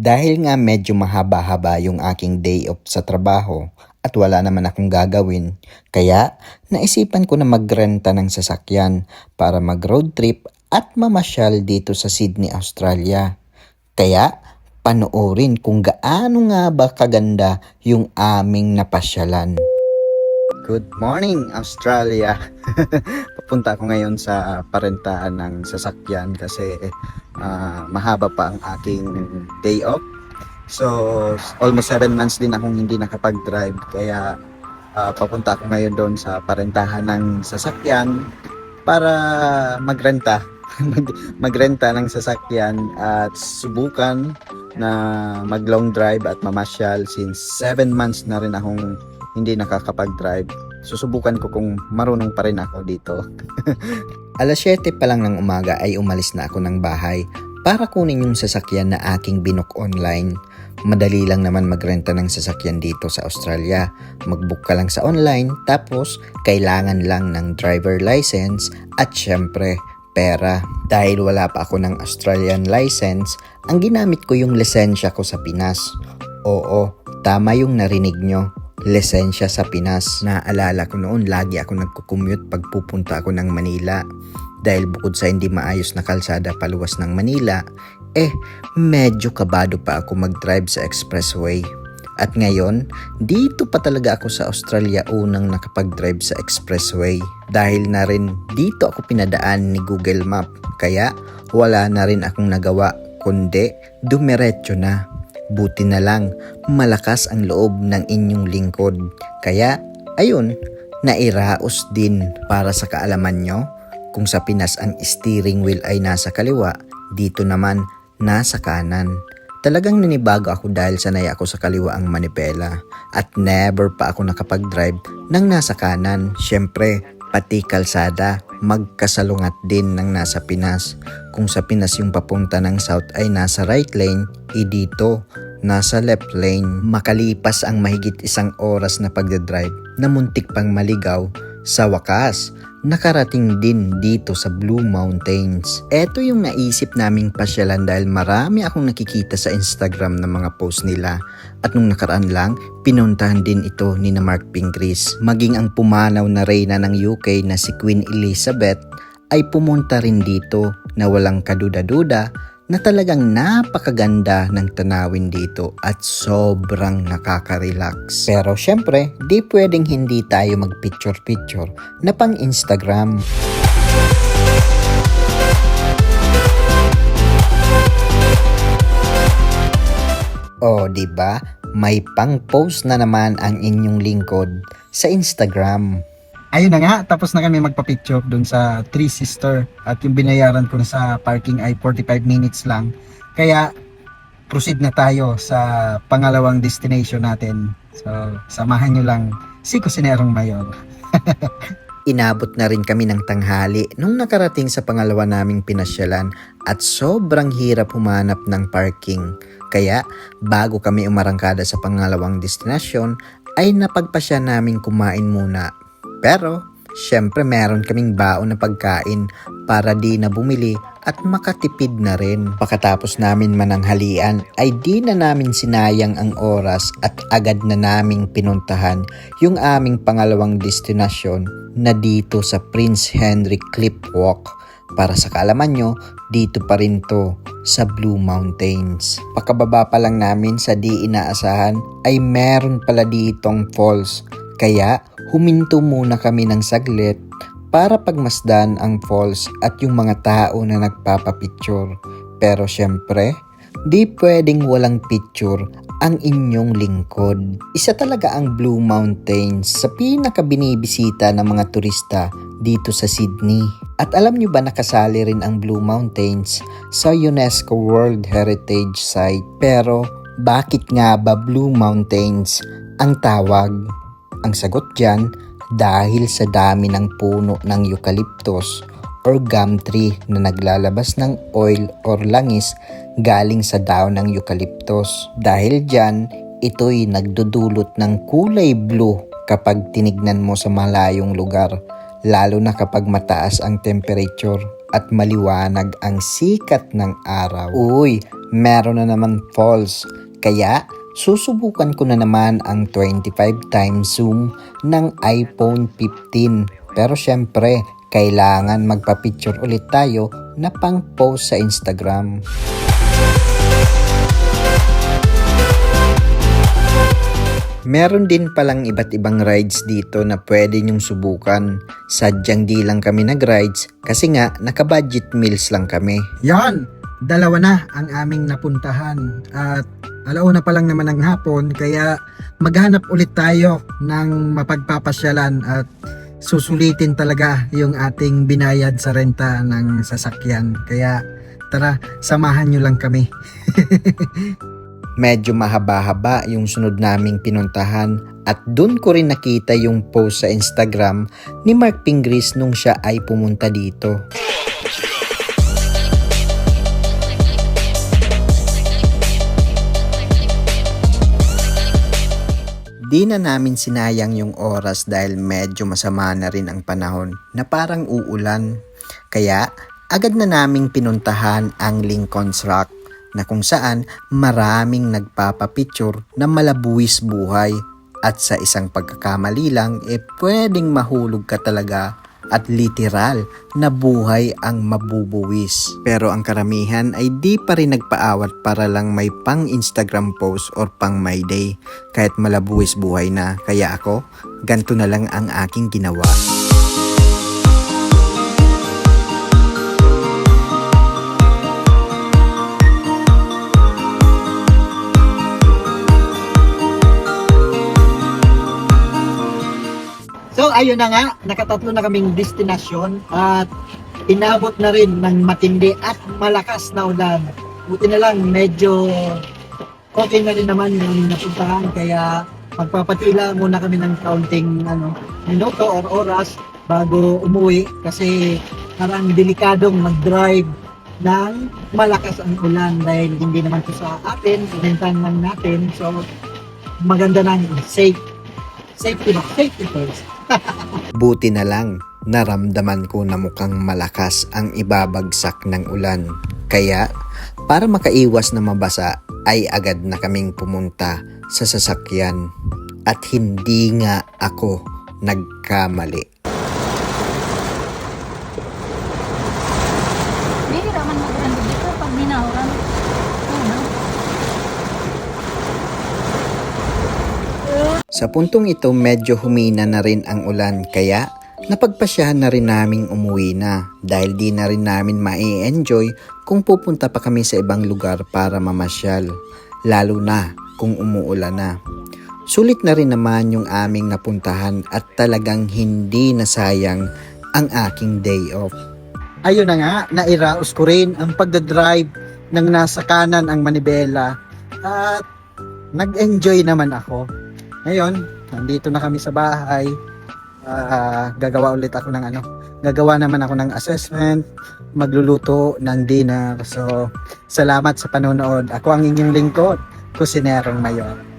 Dahil nga medyo mahaba-haba yung aking day off sa trabaho at wala naman akong gagawin, kaya naisipan ko na magrenta ng sasakyan para mag-road trip at mamasyal dito sa Sydney, Australia. Kaya panoorin kung gaano nga ba kaganda yung aming napasyalan. Good morning, Australia! Papunta ako ngayon sa parentaan ng sasakyan kasi ah, mahaba pa ang aking day off. So, almost 7 months din akong hindi nakapag-drive kaya ah, papunta ako ngayon doon sa parentahan ng sasakyan para magrenta. Mag- magrenta ng sasakyan at subukan na mag long drive at mamasyal since 7 months na rin akong hindi nakakapag-drive. Susubukan ko kung marunong pa rin ako dito. Alas 7 pa lang ng umaga ay umalis na ako ng bahay para kunin yung sasakyan na aking binook online. Madali lang naman magrenta ng sasakyan dito sa Australia. Mag-book ka lang sa online tapos kailangan lang ng driver license at syempre pera. Dahil wala pa ako ng Australian license, ang ginamit ko yung lisensya ko sa Pinas. Oo, tama yung narinig nyo. Lisensya sa Pinas. Naalala ko noon, lagi ako nagko-commute pag pupunta ako ng Manila. Dahil bukod sa hindi maayos na kalsada paluwas ng Manila, eh, medyo kabado pa ako mag-drive sa expressway. At ngayon, dito pa talaga ako sa Australia unang nakapag-drive sa expressway. Dahil na rin dito ako pinadaan ni Google Map. Kaya wala na rin akong nagawa kundi dumiretso na. Buti na lang, malakas ang loob ng inyong lingkod. Kaya, ayun, nairaos din para sa kaalaman nyo. Kung sa Pinas ang steering wheel ay nasa kaliwa, dito naman nasa kanan. Talagang nanibago ako dahil sanay ako sa kaliwa ang manipela at never pa ako nakapag-drive ng nasa kanan. Siyempre, pati kalsada, magkasalungat din ng nasa Pinas. Kung sa Pinas yung papunta ng south ay nasa right lane, e dito, nasa left lane. Makalipas ang mahigit isang oras na pagdadrive na muntik pang maligaw, sa wakas, nakarating din dito sa Blue Mountains. Ito yung naisip naming pasyalan dahil marami akong nakikita sa Instagram ng mga post nila. At nung nakaraan lang, pinuntahan din ito ni na Mark Pingris. Maging ang pumanaw na reyna ng UK na si Queen Elizabeth ay pumunta rin dito na walang kaduda-duda na talagang napakaganda ng tanawin dito at sobrang nakaka-relax. Pero syempre, di pwedeng hindi tayo mag-picture-picture na pang Instagram. O, di ba? May pang-post na naman ang inyong lingkod sa Instagram. Ayun na nga, tapos na kami magpa-picture dun sa Three Sister at yung binayaran ko sa parking ay 45 minutes lang. Kaya proceed na tayo sa pangalawang destination natin. So, samahan nyo lang si Kusinerong Mayor. Inabot na rin kami ng tanghali nung nakarating sa pangalawa naming pinasyalan at sobrang hirap humanap ng parking. Kaya bago kami umarangkada sa pangalawang destinasyon ay napagpasya naming kumain muna. Pero syempre meron kaming baon na pagkain para di na bumili at makatipid na rin. Pagkatapos namin mananghalian ay di na namin sinayang ang oras at agad na naming pinuntahan yung aming pangalawang destinasyon na dito sa Prince Henry Cliff Walk. Para sa kaalaman nyo, dito pa rin to sa Blue Mountains. Pakababa pa lang namin sa di inaasahan ay meron pala ditong falls. Kaya huminto muna kami ng saglit para pagmasdan ang falls at yung mga tao na nagpapapicture. Pero syempre, di pwedeng walang picture ang inyong lingkod. Isa talaga ang Blue Mountains sa pinakabinibisita ng mga turista dito sa Sydney. At alam nyo ba nakasali rin ang Blue Mountains sa UNESCO World Heritage Site? Pero bakit nga ba Blue Mountains ang tawag? Ang sagot dyan, dahil sa dami ng puno ng eucalyptus or gum tree na naglalabas ng oil or langis galing sa daon ng eucalyptus. Dahil dyan, ito'y nagdudulot ng kulay blue kapag tinignan mo sa malayong lugar, lalo na kapag mataas ang temperature. at maliwanag ang sikat ng araw. Uy, meron na naman falls. Kaya susubukan ko na naman ang 25 times zoom ng iPhone 15. Pero syempre, kailangan magpa-picture ulit tayo na pang post sa Instagram. Meron din palang iba't ibang rides dito na pwede nyong subukan. Sadyang di lang kami nag-rides kasi nga naka-budget meals lang kami. Yan, dalawa na ang aming napuntahan at alauna pa lang naman ng hapon kaya maghanap ulit tayo ng mapagpapasyalan at susulitin talaga yung ating binayad sa renta ng sasakyan. Kaya tara, samahan nyo lang kami. Medyo mahaba-haba yung sunod naming pinuntahan at dun ko rin nakita yung post sa Instagram ni Mark Pingris nung siya ay pumunta dito. Di na namin sinayang yung oras dahil medyo masama na rin ang panahon na parang uulan. Kaya agad na naming pinuntahan ang Lincoln's Rock na kung saan maraming nagpapapicture na malabuwis buhay at sa isang pagkakamali lang eh pwedeng mahulog ka talaga at literal na buhay ang mabubuwis. Pero ang karamihan ay di pa rin nagpaawat para lang may pang Instagram post or pang my day kahit malabuwis buhay na. Kaya ako, ganto na lang ang aking ginawa. Ayun na nga, nakatatlo na kaming destinasyon at inabot na rin ng matindi at malakas na ulan. Buti na lang medyo okay na rin naman yung napuntahan kaya magpapatila muna kami ng kaunting ano, minuto or oras bago umuwi kasi parang delikadong mag-drive ng malakas ang ulan dahil hindi naman ito sa atin, rentahan lang natin. So maganda na safe. Safety ba? Safety first. Buti na lang, naramdaman ko na mukhang malakas ang ibabagsak ng ulan. Kaya, para makaiwas na mabasa, ay agad na kaming pumunta sa sasakyan. At hindi nga ako nagkamali. Bihira man mag-rando dito pag minahuran. Ano? Sa puntong ito, medyo humina na rin ang ulan kaya napagpasyahan na rin naming umuwi na dahil di na rin namin mai-enjoy kung pupunta pa kami sa ibang lugar para mamasyal, lalo na kung umuulan na. Sulit na rin naman yung aming napuntahan at talagang hindi nasayang ang aking day off. ayun na nga, nairaos ko rin ang pagdadrive ng nasa kanan ang manibela at nag-enjoy naman ako. Ngayon, nandito na kami sa bahay. Ah, gagawa ulit ako ng ano, gagawa naman ako ng assessment, magluluto ng dinner. So, salamat sa panonood. Ako ang inyong lingkod, Kusinerong Mayor.